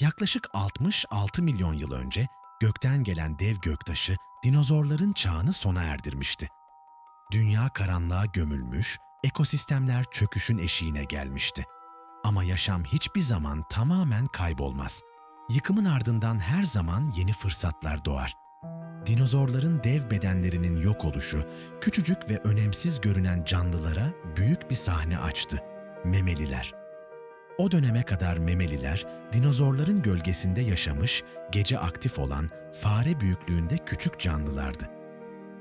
Yaklaşık 66 milyon yıl önce gökten gelen dev göktaşı dinozorların çağını sona erdirmişti. Dünya karanlığa gömülmüş, ekosistemler çöküşün eşiğine gelmişti. Ama yaşam hiçbir zaman tamamen kaybolmaz. Yıkımın ardından her zaman yeni fırsatlar doğar. Dinozorların dev bedenlerinin yok oluşu, küçücük ve önemsiz görünen canlılara büyük bir sahne açtı. Memeliler. O döneme kadar memeliler, dinozorların gölgesinde yaşamış, gece aktif olan, fare büyüklüğünde küçük canlılardı.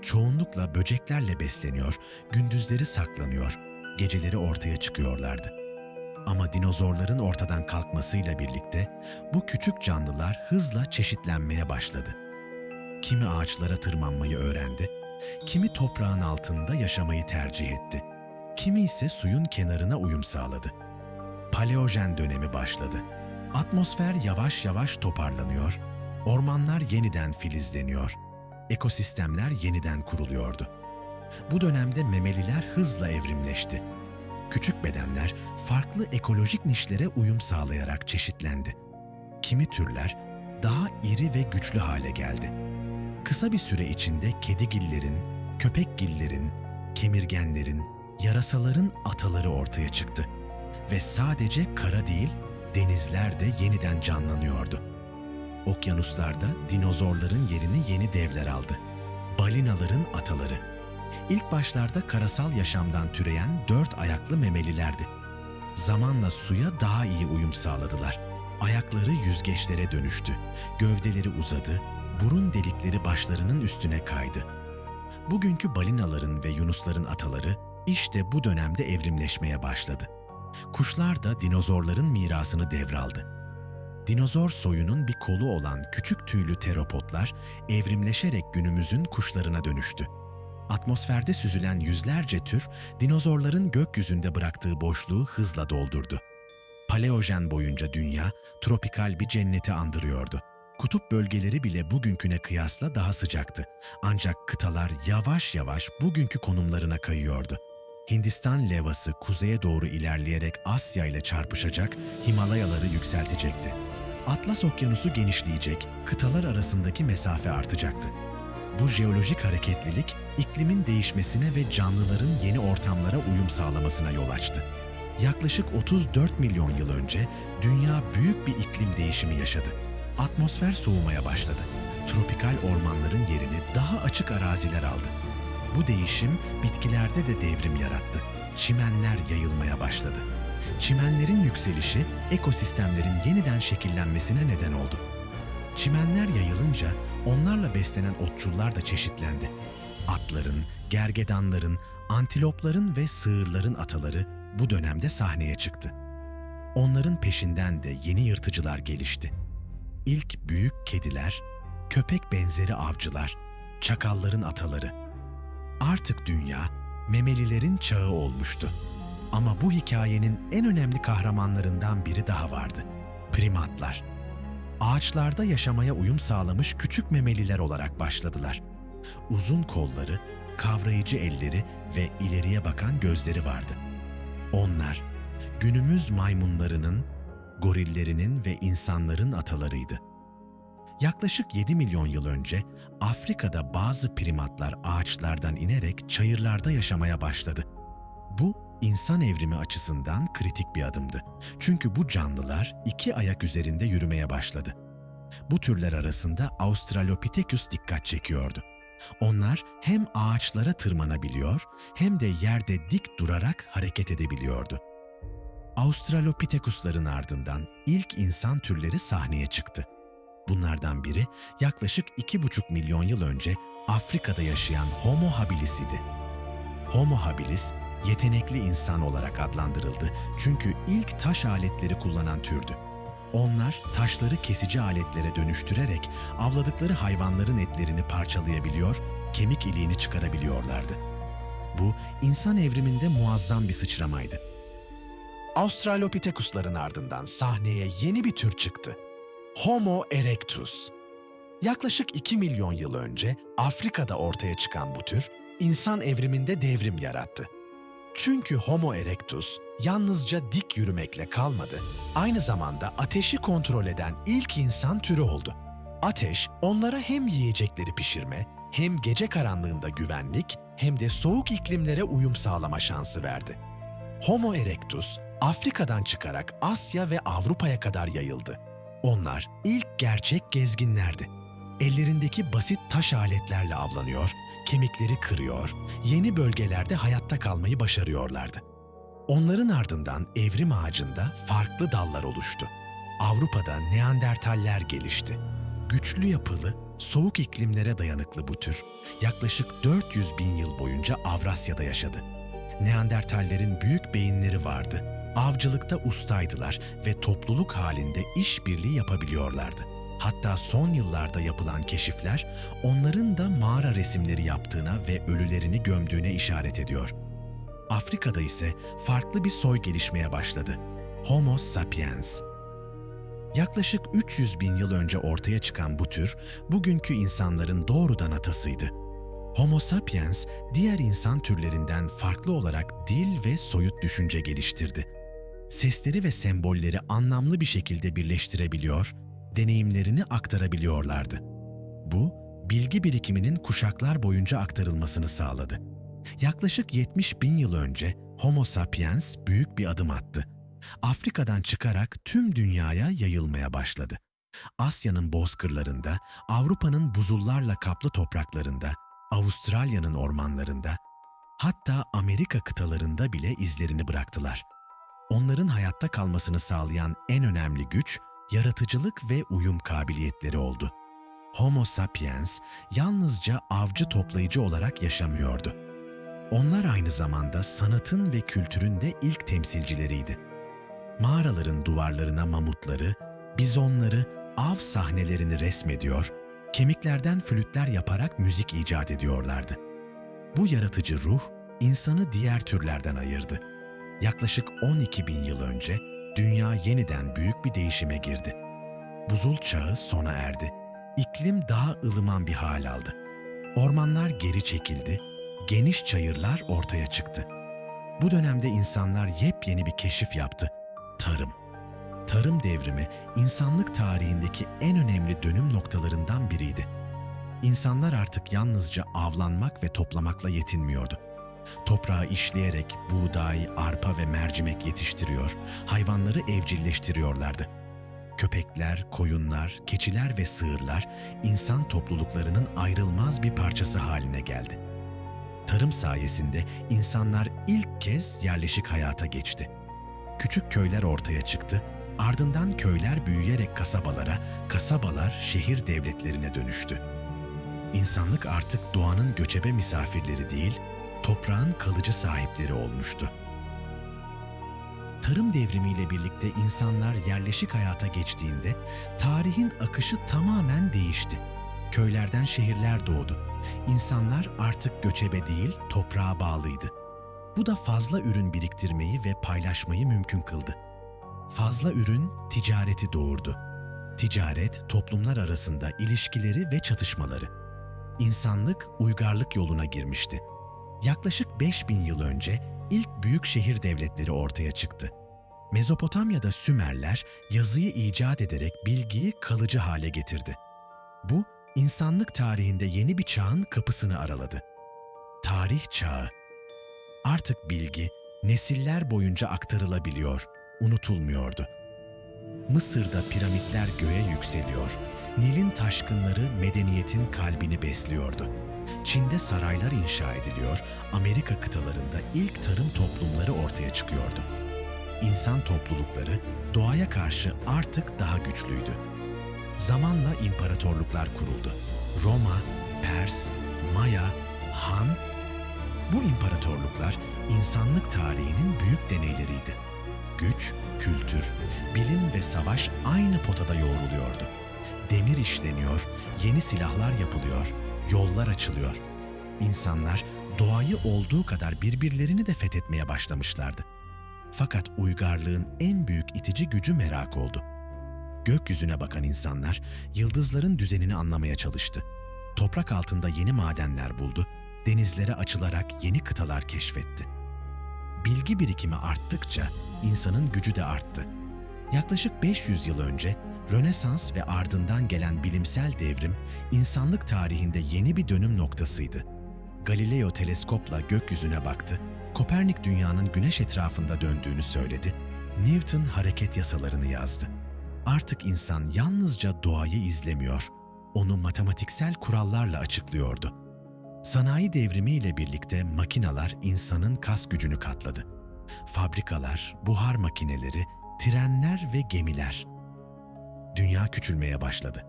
Çoğunlukla böceklerle besleniyor, gündüzleri saklanıyor, geceleri ortaya çıkıyorlardı. Ama dinozorların ortadan kalkmasıyla birlikte bu küçük canlılar hızla çeşitlenmeye başladı. Kimi ağaçlara tırmanmayı öğrendi, kimi toprağın altında yaşamayı tercih etti, kimi ise suyun kenarına uyum sağladı. Paleojen dönemi başladı. Atmosfer yavaş yavaş toparlanıyor, ormanlar yeniden filizleniyor, ekosistemler yeniden kuruluyordu. Bu dönemde memeliler hızla evrimleşti. Küçük bedenler farklı ekolojik nişlere uyum sağlayarak çeşitlendi. Kimi türler daha iri ve güçlü hale geldi. Kısa bir süre içinde kedigillerin, köpekgillerin, kemirgenlerin, yarasaların ataları ortaya çıktı. Ve sadece kara değil, denizler de yeniden canlanıyordu. Okyanuslarda dinozorların yerini yeni devler aldı. Balinaların ataları. İlk başlarda karasal yaşamdan türeyen dört ayaklı memelilerdi. Zamanla suya daha iyi uyum sağladılar. Ayakları yüzgeçlere dönüştü. Gövdeleri uzadı, burun delikleri başlarının üstüne kaydı. Bugünkü balinaların ve yunusların ataları işte bu dönemde evrimleşmeye başladı. Kuşlar da dinozorların mirasını devraldı. Dinozor soyunun bir kolu olan küçük tüylü teropotlar evrimleşerek günümüzün kuşlarına dönüştü. Atmosferde süzülen yüzlerce tür dinozorların gökyüzünde bıraktığı boşluğu hızla doldurdu. Paleojen boyunca dünya tropikal bir cenneti andırıyordu. Kutup bölgeleri bile bugünküne kıyasla daha sıcaktı. Ancak kıtalar yavaş yavaş bugünkü konumlarına kayıyordu. Hindistan levası kuzeye doğru ilerleyerek Asya ile çarpışacak, Himalayaları yükseltecekti. Atlas Okyanusu genişleyecek, kıtalar arasındaki mesafe artacaktı. Bu jeolojik hareketlilik iklimin değişmesine ve canlıların yeni ortamlara uyum sağlamasına yol açtı. Yaklaşık 34 milyon yıl önce dünya büyük bir iklim değişimi yaşadı. Atmosfer soğumaya başladı. Tropikal ormanların yerini daha açık araziler aldı. Bu değişim bitkilerde de devrim yarattı. Çimenler yayılmaya başladı. Çimenlerin yükselişi ekosistemlerin yeniden şekillenmesine neden oldu. Çimenler yayılınca onlarla beslenen otçullar da çeşitlendi. Atların, gergedanların, antilopların ve sığırların ataları bu dönemde sahneye çıktı. Onların peşinden de yeni yırtıcılar gelişti. İlk büyük kediler, köpek benzeri avcılar, çakalların ataları. Artık dünya memelilerin çağı olmuştu. Ama bu hikayenin en önemli kahramanlarından biri daha vardı. Primatlar. Ağaçlarda yaşamaya uyum sağlamış küçük memeliler olarak başladılar. Uzun kolları, kavrayıcı elleri ve ileriye bakan gözleri vardı. Onlar günümüz maymunlarının, gorillerinin ve insanların atalarıydı. Yaklaşık 7 milyon yıl önce Afrika'da bazı primatlar ağaçlardan inerek çayırlarda yaşamaya başladı. Bu insan evrimi açısından kritik bir adımdı. Çünkü bu canlılar iki ayak üzerinde yürümeye başladı. Bu türler arasında Australopithecus dikkat çekiyordu. Onlar hem ağaçlara tırmanabiliyor hem de yerde dik durarak hareket edebiliyordu. Australopithecus'ların ardından ilk insan türleri sahneye çıktı. Bunlardan biri yaklaşık 2,5 milyon yıl önce Afrika'da yaşayan Homo habilis idi. Homo habilis, yetenekli insan olarak adlandırıldı çünkü ilk taş aletleri kullanan türdü. Onlar taşları kesici aletlere dönüştürerek avladıkları hayvanların etlerini parçalayabiliyor, kemik iliğini çıkarabiliyorlardı. Bu insan evriminde muazzam bir sıçramaydı. Australopithecus'ların ardından sahneye yeni bir tür çıktı. Homo erectus. Yaklaşık 2 milyon yıl önce Afrika'da ortaya çıkan bu tür, insan evriminde devrim yarattı. Çünkü Homo erectus yalnızca dik yürümekle kalmadı, aynı zamanda ateşi kontrol eden ilk insan türü oldu. Ateş, onlara hem yiyecekleri pişirme, hem gece karanlığında güvenlik, hem de soğuk iklimlere uyum sağlama şansı verdi. Homo erectus, Afrika'dan çıkarak Asya ve Avrupa'ya kadar yayıldı. Onlar ilk gerçek gezginlerdi. Ellerindeki basit taş aletlerle avlanıyor, kemikleri kırıyor, yeni bölgelerde hayatta kalmayı başarıyorlardı. Onların ardından evrim ağacında farklı dallar oluştu. Avrupa'da Neandertaller gelişti. Güçlü yapılı, soğuk iklimlere dayanıklı bu tür yaklaşık 400 bin yıl boyunca Avrasya'da yaşadı. Neandertallerin büyük beyinleri vardı, avcılıkta ustaydılar ve topluluk halinde işbirliği yapabiliyorlardı. Hatta son yıllarda yapılan keşifler onların da mağara resimleri yaptığına ve ölülerini gömdüğüne işaret ediyor. Afrika'da ise farklı bir soy gelişmeye başladı. Homo sapiens. Yaklaşık 300 bin yıl önce ortaya çıkan bu tür, bugünkü insanların doğrudan atasıydı. Homo sapiens, diğer insan türlerinden farklı olarak dil ve soyut düşünce geliştirdi. Sesleri ve sembolleri anlamlı bir şekilde birleştirebiliyor, deneyimlerini aktarabiliyorlardı. Bu, bilgi birikiminin kuşaklar boyunca aktarılmasını sağladı. Yaklaşık 70 bin yıl önce Homo sapiens büyük bir adım attı. Afrika'dan çıkarak tüm dünyaya yayılmaya başladı. Asya'nın bozkırlarında, Avrupa'nın buzullarla kaplı topraklarında, Avustralya'nın ormanlarında, hatta Amerika kıtalarında bile izlerini bıraktılar. Onların hayatta kalmasını sağlayan en önemli güç, yaratıcılık ve uyum kabiliyetleri oldu. Homo sapiens yalnızca avcı toplayıcı olarak yaşamıyordu. Onlar aynı zamanda sanatın ve kültürün de ilk temsilcileriydi. Mağaraların duvarlarına mamutları, bizonları, av sahnelerini resmediyor, kemiklerden flütler yaparak müzik icat ediyorlardı. Bu yaratıcı ruh, insanı diğer türlerden ayırdı. Yaklaşık 12 bin yıl önce dünya yeniden büyük bir değişime girdi. Buzul çağı sona erdi. İklim daha ılıman bir hal aldı. Ormanlar geri çekildi, geniş çayırlar ortaya çıktı. Bu dönemde insanlar yepyeni bir keşif yaptı. Tarım. Tarım devrimi insanlık tarihindeki en önemli dönüm noktalarından biriydi. İnsanlar artık yalnızca avlanmak ve toplamakla yetinmiyordu. Toprağı işleyerek buğday, arpa ve mercimek yetiştiriyor, hayvanları evcilleştiriyorlardı. Köpekler, koyunlar, keçiler ve sığırlar insan topluluklarının ayrılmaz bir parçası haline geldi. Tarım sayesinde insanlar ilk kez yerleşik hayata geçti. Küçük köyler ortaya çıktı, ardından köyler büyüyerek kasabalara, kasabalar şehir devletlerine dönüştü. İnsanlık artık doğanın göçebe misafirleri değil, toprağın kalıcı sahipleri olmuştu. Tarım devrimiyle birlikte insanlar yerleşik hayata geçtiğinde tarihin akışı tamamen değişti. Köylerden şehirler doğdu. İnsanlar artık göçebe değil, toprağa bağlıydı. Bu da fazla ürün biriktirmeyi ve paylaşmayı mümkün kıldı. Fazla ürün ticareti doğurdu. Ticaret toplumlar arasında ilişkileri ve çatışmaları. İnsanlık uygarlık yoluna girmişti. Yaklaşık 5000 yıl önce ilk büyük şehir devletleri ortaya çıktı. Mezopotamya'da Sümerler yazıyı icat ederek bilgiyi kalıcı hale getirdi. Bu, insanlık tarihinde yeni bir çağın kapısını araladı. Tarih çağı. Artık bilgi nesiller boyunca aktarılabiliyor, unutulmuyordu. Mısır'da piramitler göğe yükseliyor. Nil'in taşkınları medeniyetin kalbini besliyordu. Çin'de saraylar inşa ediliyor, Amerika kıtalarında ilk tarım toplumları ortaya çıkıyordu. İnsan toplulukları doğaya karşı artık daha güçlüydü. Zamanla imparatorluklar kuruldu. Roma, Pers, Maya, Han, bu imparatorluklar insanlık tarihinin büyük deneyleriydi. Güç, kültür, bilim ve savaş aynı potada yoğruluyordu. Demir işleniyor, yeni silahlar yapılıyor, yollar açılıyor. İnsanlar doğayı olduğu kadar birbirlerini de fethetmeye başlamışlardı. Fakat uygarlığın en büyük itici gücü merak oldu. Gökyüzüne bakan insanlar yıldızların düzenini anlamaya çalıştı. Toprak altında yeni madenler buldu, denizlere açılarak yeni kıtalar keşfetti. bilgi birikimi arttıkça insanın gücü de arttı. Yaklaşık 500 yıl önce Rönesans ve ardından gelen bilimsel devrim insanlık tarihinde yeni bir dönüm noktasıydı. Galileo teleskopla gökyüzüne baktı, Kopernik dünyanın güneş etrafında döndüğünü söyledi, Newton hareket yasalarını yazdı. Artık insan yalnızca doğayı izlemiyor, onu matematiksel kurallarla açıklıyordu. Sanayi devrimiyle birlikte makinalar insanın kas gücünü katladı. Fabrikalar, buhar makineleri, trenler ve gemiler. Dünya küçülmeye başladı.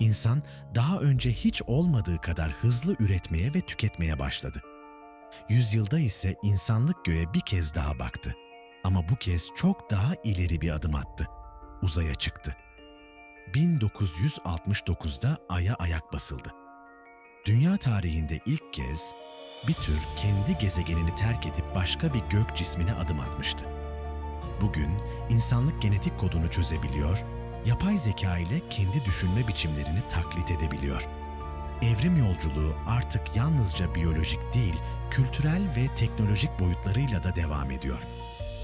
İnsan daha önce hiç olmadığı kadar hızlı üretmeye ve tüketmeye başladı. Yüzyılda ise insanlık göğe bir kez daha baktı. Ama bu kez çok daha ileri bir adım attı. Uzaya çıktı. 1969'da Ay'a ayak basıldı. Dünya tarihinde ilk kez bir tür kendi gezegenini terk edip başka bir gök cismine adım atmıştı. Bugün insanlık genetik kodunu çözebiliyor, yapay zeka ile kendi düşünme biçimlerini taklit edebiliyor. Evrim yolculuğu artık yalnızca biyolojik değil, kültürel ve teknolojik boyutlarıyla da devam ediyor.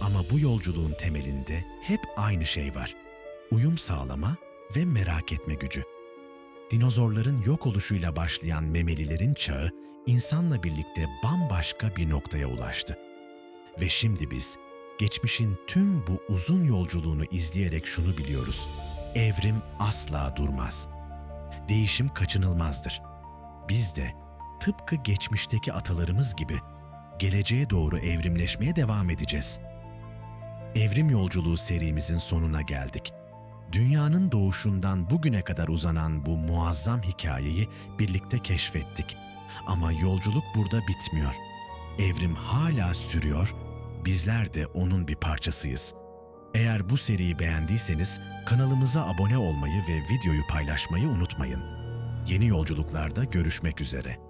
Ama bu yolculuğun temelinde hep aynı şey var. Uyum sağlama ve merak etme gücü. Dinozorların yok oluşuyla başlayan memelilerin çağı insanla birlikte bambaşka bir noktaya ulaştı. Ve şimdi biz geçmişin tüm bu uzun yolculuğunu izleyerek şunu biliyoruz. Evrim asla durmaz. Değişim kaçınılmazdır. Biz de tıpkı geçmişteki atalarımız gibi geleceğe doğru evrimleşmeye devam edeceğiz. Evrim yolculuğu serimizin sonuna geldik. Dünyanın doğuşundan bugüne kadar uzanan bu muazzam hikayeyi birlikte keşfettik. Ama yolculuk burada bitmiyor. Evrim hala sürüyor, bizler de onun bir parçasıyız. Eğer bu seriyi beğendiyseniz kanalımıza abone olmayı ve videoyu paylaşmayı unutmayın. Yeni yolculuklarda görüşmek üzere.